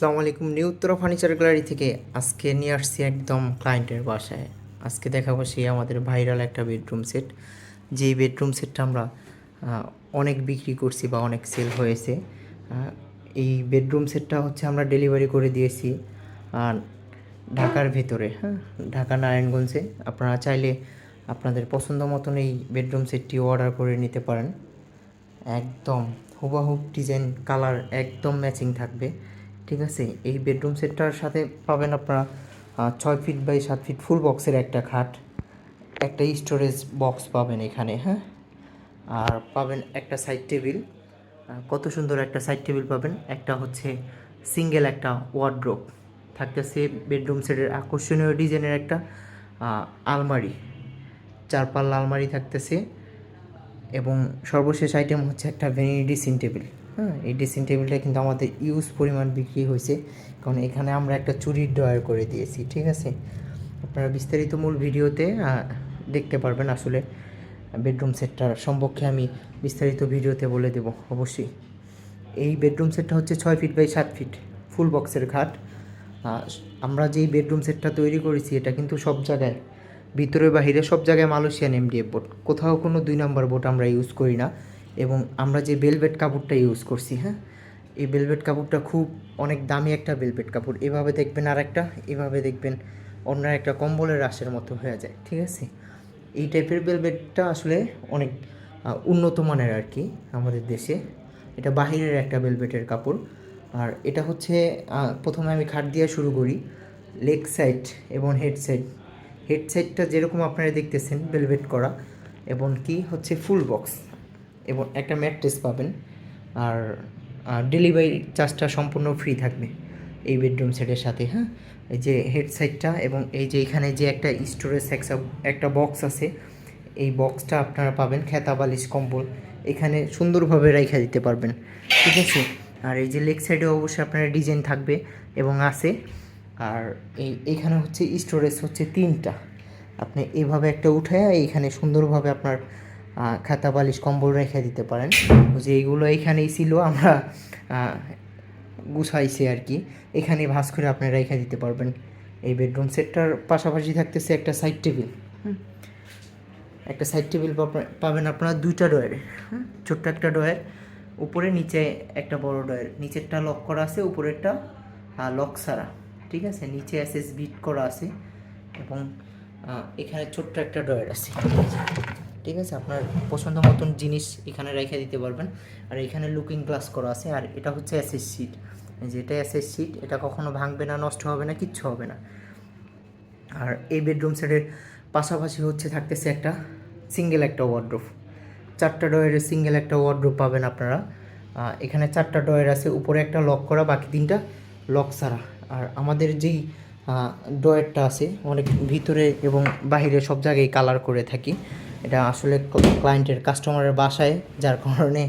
আসসালামু আলাইকুম। New Uttara furniture gallery থেকে আজকে নিয়ে আসছি একদম ক্লায়েন্টের বাসায়। আজকে দেখাবো সেই আমাদের ভাইরাল একটা বেডরুম সেট যেই বেডরুম সেটটা আমরা অনেক বিক্রি করছি বা অনেক সেল হয়েছে। এই বেডরুম সেটটা হচ্ছে আমরা ডেলিভারি করে দিয়েছি আর ঢাকার ভেতরে হ্যাঁ? ঢাকা নারায়ণগঞ্জে। আপনারা চাইলে আপনাদের পছন্দ মতন এই বেডরুম সেটটি অর্ডার করে নিতে পারেন। একদম হুবাহুব ডিজাইন কালার একদম ম্যাচিং থাকবে। ঠিক আছে, এই বেডরুম সেটটার সাথে পাবেন আপনারা ছয় ফিট বাই সাত ফিট ফুল বক্সের একটা খাট, একটা স্টোরেজ বক্স পাবেন এখানে হ্যাঁ? আর পাবেন একটা সাইড টেবিল কত সুন্দর একটা সাইড টেবিল পাবেন, একটা হচ্ছে সিঙ্গেল একটা ওয়ার্ড্রোপ থাকতেছে বেডরুম সেটের আকর্ষণীয় ডিজাইনের একটা আলমারি চার পাল্লা আলমারি থাকতেছে, এবং সর্বশেষ আইটেম হচ্ছে একটা ভ্যানিটি ড্রেসিং টেবিল হ্যাঁ এই ড্রেসিং টেবিলটা কিন্তু আমাদের ইউজ পরিমাণ বিক্রি হয়েছে। কারণ এখানে আমরা একটা চুরির ড্রয়ার করে দিয়েছি, ঠিক আছে? আপনারা বিস্তারিত মূল ভিডিওতে দেখতে পারবেন আসলে বেডরুম সেটটার সম্পর্কে আমি বিস্তারিত ভিডিওতে বলে দেব, অবশ্যই। এই বেডরুম সেটটা হচ্ছে ছয় ফিট বাই সাত ফিট ফুল বক্সের ঘাট আমরা যেই বেডরুম সেটটা তৈরি করেছি, এটা কিন্তু সব জায়গায়, ভিতরে বাহিরে সব জায়গায় মালয়েশিয়ান এমডিএফ বোর্ড কোথাও কোনো দুই নম্বর বোর্ড আমরা ইউজ করি না। এবং আমরা যে বেলভেট কাপড়টা ইউজ করছি হ্যাঁ? এই বেলভেট কাপড়টা খুব অনেক দামি একটা বেলভেট কাপড়। এভাবে দেখবেন আর একটা এভাবে দেখবেন অন্য একটা কম্বলের রাশের মতো হয়ে যায়, ঠিক আছে? এই টাইপের বেলভেটটা আসলে অনেক উন্নত মানের আর কি আমাদের দেশে। এটা বাহিরের একটা বেলভেটের কাপড়। আর এটা হচ্ছে প্রথমে আমি খাট দিয়ে শুরু করি। লেগ সাইড এবং হেড সাইড হেড সাইডটা যেরকম আপনারা দেখতেছেন বেলভেট করা। এবং কি হচ্ছে ফুল বক্স এবং একটা ম্যাট্রেস পাবেন। আর ডেলিভারি চার্জটা সম্পূর্ণ ফ্রি থাকবে এই বেডরুম সেটের সাথে হ্যাঁ? এই যে হেড সাইডটা এবং এই যে এখানে যে একটা স্টোরেজ একটা বক্স আছে, এই বক্সটা আপনারা পাবেন খেতা বালিশ, কম্বল। এখানে সুন্দরভাবে রেখে দিতে পারবেন, ঠিক আছে? আর এই যে লেগ সাইডে অবশ্যই আপনার ডিজাইন থাকবে এবং আছে। আর এই, এখানে হচ্ছে স্টোরেজ হচ্ছে তিনটা। আপনি এভাবে একটা উঠায় এইখানে সুন্দরভাবে আপনার খাতা বালিশ কম্বল রেখে দিতে পারেন। যে এইগুলো এইখানেই ছিল আমরা গুছাইছি আর কি। এখানে ভাস করে আপনারা রেখে দিতে পারবেন। এই বেডরুম সেটটার পাশাপাশি থাকতেছে একটা সাইড টেবিল একটা সাইড টেবিল পাবেন আপনারা দুইটা ডয়ারে ছোট্ট একটা ডয়ার উপরে নিচে একটা বড় ডয়ার নিচেরটা লক করা আছে উপরেরটা লক ছাড়া। ঠিক আছে? নিচে এসএস বিট করা আছে। এবং এখানে ছোট্ট একটা ডয়ার আছে। ঠিক আছে? আপনার পছন্দ মতন জিনিস এখানে রেখে দিতে পারবেন। আর এখানে লুকিং গ্লাস করা আছে। আর এটা হচ্ছে অ্যাসেস সিট যেটা অ্যাসেস সিট এটা কখনো ভাঙবে না, নষ্ট হবে না, কিচ্ছু হবে না। আর এই বেডরুম সেটের পাশাপাশি হচ্ছে থাকতেছে একটা সিঙ্গেল একটা ওয়ার্ড্রোপ চারটা ডয়ের সিঙ্গেল একটা ওয়ার্ড্রোপ পাবেন আপনারা। এখানে চারটা ডয়ের আছে। উপরে একটা লক করা, বাকি তিনটা লক ছাড়া। আর আমাদের যেই ডয়েরটা আছে, অনেক ভিতরে এবং বাইরে সব জায়গায় কালার করে থাকি। এটা আসলে ক্লায়েন্টের কাস্টমারের বাসায়, যার কারণে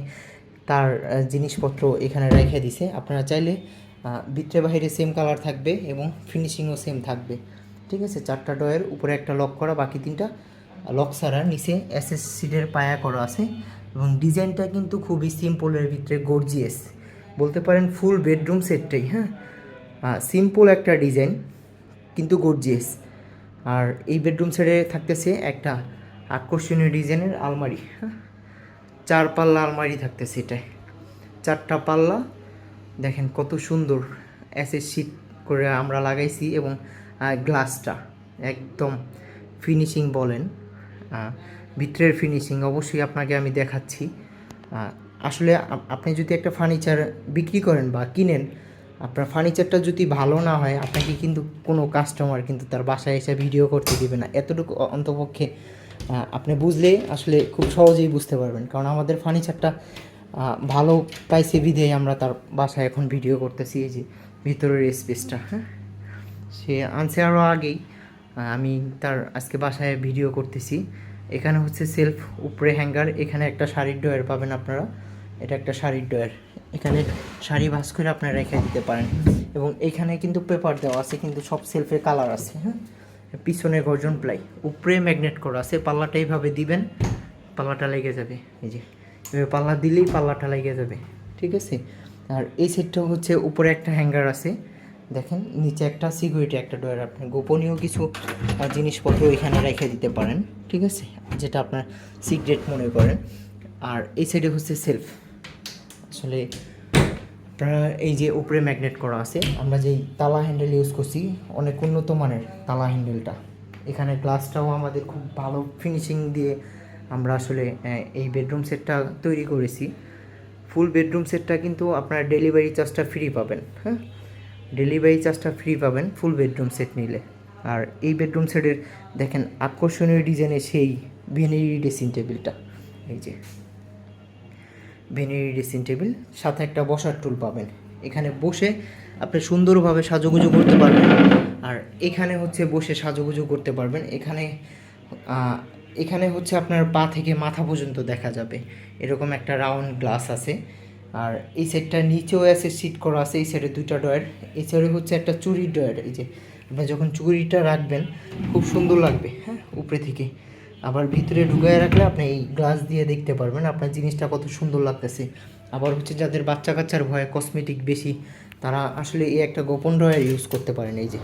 তার জিনিসপত্র এখানে রেখে দিছে। আপনারা চাইলে ভিতরে বাইরে সেম কালার থাকবে এবং ফিনিশিংও সেম থাকবে। ঠিক আছে, চারটা ডয়ের উপরে একটা লক করা, বাকি তিনটা লক ছাড়া। নিচে এসএস সিডের পায়া করা আছে এবং ডিজাইনটা কিন্তু খুবই সিম্পলের ভিতরে গর্জিয়াস বলতে পারেন ফুল বেডরুম সেটটাই হ্যাঁ? সিম্পল একটা ডিজাইন, কিন্তু গর্জিয়াস আর এই বেডরুম সেটে থাকতেছে একটা আকর্ষণীয় ডিজাইনের আলমারি। চার পাল্লা আলমারি থাকতেছে এটায়। চারটা পাল্লা, দেখেন কত সুন্দর অ্যাসেস শিট করে আমরা লাগাইছি এবং গ্লাসটা একদম ফিনিশিং বলেন ভিতরের ফিনিশিং অবশ্যই আপনাকে আমি দেখাচ্ছি। আসলে আপনি যদি একটা ফার্নিচার বিক্রি করেন বা কিনেন, আপনার ফার্নিচারটা যদি ভালো না হয়, আপনাকে কিন্তু কোনো কাস্টমার কিন্তু তার বাসায় এসে ভিডিও করতে দেবে না। এতটুকু অন্তপক্ষে আপনি বুঝলে আসলে খুব সহজেই বুঝতে পারবেন। কারণ আমাদের ফার্নিচারটা ভালো পাইছে বিধেই আমরা তার বাসায় এখন ভিডিও করতেছি এই যে ভিতরের স্পেসটা হ্যাঁ? সে আনছে আরও আগেই আমি তার আজকে বাসায় ভিডিও করতেছি। এখানে হচ্ছে সেলফ উপরে হ্যাঙ্গার এখানে একটা শাড়ির ডয়ার পাবেন আপনারা। এটা একটা শাড়ির ডয়ার এখানে শাড়ি ভাস করে আপনারা রেখে দিতে পারেন। এবং এখানে কিন্তু পেপার দেওয়া আছে, কিন্তু সব সেলফের কালার আছে হ্যাঁ? পিছনে গর্জন প্লাই। উপরে ম্যাগনেট করা আছে, পাল্লাটা এইভাবে দিবেন, পাল্লাটা লেগে যাবে। এই যে, এভাবে পাল্লা দিলেই পাল্লাটা লেগে যাবে, ঠিক আছে? আর এই সেটটা হচ্ছে উপরে একটা হ্যাঙ্গার আছে। দেখেন, নিচে একটা সিকিউরিটি, একটা ডোয়ার আপনি গোপনীয় কিছু জিনিসপত্র এখানে রেখে দিতে পারেন, ঠিক আছে? যেটা আপনার সিক্রেট মনে করেন। আর এই সাইডে হচ্ছে সেলফ। আসলে আপনারা এই যে উপরে ম্যাগনেট করা আছে, আমরা যেই তালা হ্যান্ডেল ইউজ করছি, অনেক উন্নত মানের তালা হ্যান্ডেলটা এখানে গ্লাসটাও আমাদের খুব ভালো ফিনিশিং দিয়ে আমরা আসলে এই বেডরুম সেটটা তৈরি করেছি। ফুল বেডরুম সেটটা কিন্তু আপনারা ডেলিভারি চার্জটা ফ্রি পাবেন হ্যাঁ? ডেলিভারি চার্জটা ফ্রি পাবেন ফুল বেডরুম সেট নিলে। আর এই বেডরুম সেটের দেখেন আকর্ষণীয় ডিজাইনের সেই ভেনিরি ড্রেসিং টেবিলটা এই যে। ভেনিরি ড্রেসিং টেবিল সাথে একটা বসার টুল পাবেন। এখানে বসে আপনি সুন্দরভাবে সাজুগুজু করতে পারবেন। আর এখানে হচ্ছে বসে সাজুগুজু করতে পারবেন। এখানে এখানে হচ্ছে আপনার পা থেকে মাথা পর্যন্ত দেখা যাবে। এরকম একটা রাউন্ড গ্লাস আছে। আর এই সেটটার নিচেও আছে সিট করা আছে, এই সাইডে দুইটা ডয়ার এই সাইডে হচ্ছে একটা চুরির ডয়ার এই যে, আপনি যখন চুরিটা রাখবেন, খুব সুন্দর লাগবে হ্যাঁ উপরে থেকে। আবার ভিতরে ঢুকায় রাখলে আপনি এই গ্লাস দিয়ে দেখতে পারবেন আপনার জিনিসটা কত সুন্দর লাগতেছে। আবার হচ্ছে যাদের বাচ্চা কাচ্চার ভয়ে কসমেটিক বেশি, তারা আসলে এই একটা গোপন ড্রয়ার ইউজ করতে পারেন এই যে।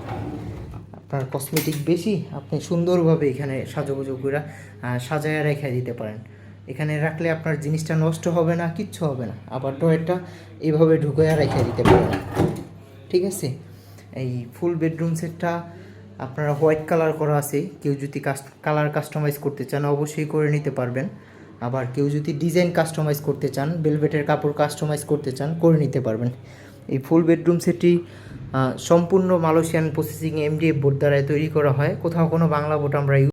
আপনার কসমেটিক বেশি, আপনি সুন্দরভাবে এখানে সাজুগুজু করে সাজায় রেখে দিতে পারেন। এখানে রাখলে আপনার জিনিসটা নষ্ট হবে না, কিচ্ছু হবে না। আবার ড্রয়ারটা এইভাবে ঢুকায় রেখে দিতে পারেন। ঠিক আছে? এই ফুল বেডরুম সেটটা আপনারা হোয়াইট কালার করা আছে, কেউ যদি কালার কাস্টমাইজ করতে চান অবশ্যই করে নিতে পারবেন। আবার কেউ যদি ডিজাইন কাস্টমাইজ করতে চান বেলভেটের কাপড় কাস্টমাইজ করতে চান, করে নিতে পারবেন। এই ফুল বেডরুম সেটটি সম্পূর্ণ মালয়েশিয়ান প্রসেসিং এমডিএফ বোর্ড দ্বারা তৈরি করা হয়। কোথাও কোনো বাংলা বোর্ড আমরা